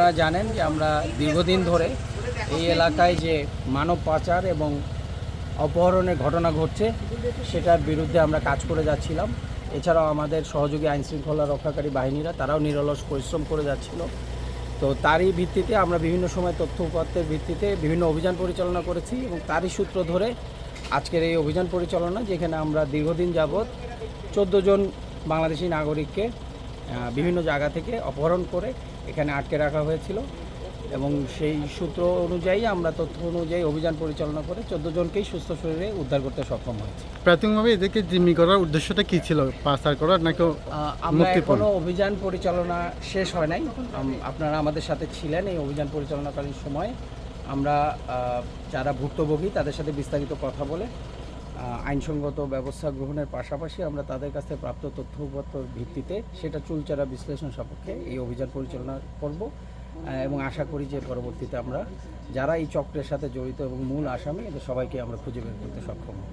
আপনারা জানেন যে আমরা দীর্ঘদিন ধরে এই এলাকায় যে মানব পাচার এবং অপহরণের ঘটনা ঘটছে, সেটার বিরুদ্ধে আমরা কাজ করে যাচ্ছিলাম। এছাড়াও আমাদের সহযোগী আইন শৃঙ্খলা রক্ষাকারী বাহিনীরা তারাও নিরলস পরিশ্রম করে যাচ্ছিল। তো তারই ভিত্তিতে আমরা বিভিন্ন সময় তথ্য উপাত্তের ভিত্তিতে বিভিন্ন অভিযান পরিচালনা করেছি এবং তারই সূত্র ধরে আজকের এই অভিযান পরিচালনা, যেখানে আমরা দীর্ঘদিন যাবৎ চোদ্দ জন বাংলাদেশি নাগরিককে বিভিন্ন জায়গা থেকে অপহরণ করে এখানে আটকে রাখা হয়েছিল। এবং সেই সূত্র অনুযায়ী আমরা তথ্য অনুযায়ী অভিযান পরিচালনা করে চোদ্দ জনকেই সুস্থ শরীরে উদ্ধার করতে সক্ষম হয়েছি। প্রাথমিকভাবে এদেরকে জিম্মি করার উদ্দেশ্যটা কি ছিল? পাচার করার নাকি আমরা মুক্তিপণ। এখনও অভিযান পরিচালনা শেষ হয় নাই। আপনারা আমাদের সাথে ছিলেন এই অভিযান পরিচালনাকালীন সময়। আমরা যারা ভুক্তভোগী তাদের সাথে বিস্তারিত কথা বলে আইনসঙ্গত ব্যবস্থা গ্রহণের পাশাপাশি আমরা তাদের কাছে প্রাপ্ত তথ্যপত্র ভিত্তিতে সেটা চুলচারা বিশ্লেষণ সাপেক্ষে এই অভিযান পরিচালনা করব এবং আশা করি যে পরবর্তীতে আমরা যারা এই চক্রের সাথে জড়িত এবং মূল আসামি, এদের সবাইকে আমরা খুঁজে বের করতে সক্ষম হব।